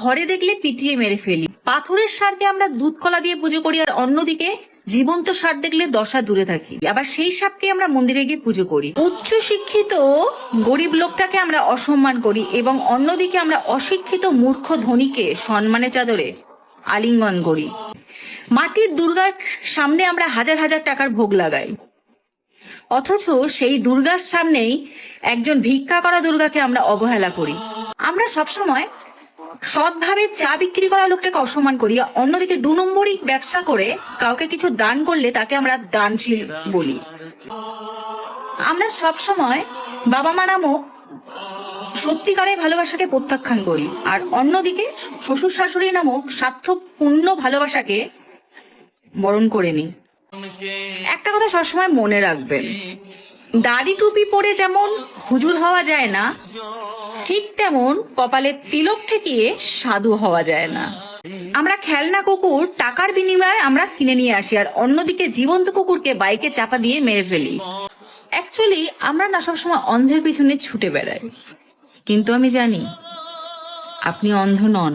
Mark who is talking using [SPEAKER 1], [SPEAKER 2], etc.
[SPEAKER 1] ঘরে দেখলে পিটিয়ে মেরে ফেলি। পাথরের সারকে আমরা দুধ কলা দিয়ে পুজো করি আর অন্যদিকে জীবন্ত সার দেখলে দশা দূরে থাকি। আবার সেই সাপকে আমরা মন্দিরে গিয়ে পুজো করি। উচ্চ শিক্ষিত গরিব লোকটাকে আমরা অসম্মান করি এবং অন্যদিকে আমরা অশিক্ষিত মূর্খ ধনীকে সম্মানে চাদরে আলিঙ্গন করি। মাটির দুর্গার সামনে আমরা হাজার হাজার টাকার ভোগ লাগাই। অথচ সেই দুর্গার সামনেই একজন ভিক্ষা করা দুর্গাকে আমরা অবহেলা করি। আমরা সবসময় সৎভাবে চা বিক্রি করা লোকটাকে অসম্মান করি অন্যদিকে দু নম্বরই ব্যবসা করে কাউকে কিছু দান করলে তাকে আমরা দানশীল বলি। আমরা সবসময় বাবা মা নামক সত্যিকারের ভালোবাসাকে প্রত্যাখ্যান করি, আর অন্যদিকে শ্বশুর শাশুড়ি নামক স্বার্থপূর্ণ ভালোবাসাকে বরণ করে নিই। একটা কথা সবসময় মনে রাখবেন দাড়ি টুপি পরে যেমন হুজুর হওয়া যায় না, ঠিক তেমন কপালে তিলক ঠেকিয়ে সাধু হওয়া যায় না। আমরা খেলনা কুকুর টাকার বিনিময়ে আমরা কিনে নিয়ে আসি, আর অন্যদিকে জীবন্ত কুকুরকে বাইকে চাপা দিয়ে মেরে ফেলি। অ্যাকচুয়ালি আমরা না সবসময় অন্ধের পিছনে ছুটে বেড়াই। কিন্তু আমি জানি, আপনি অন্ধ নন।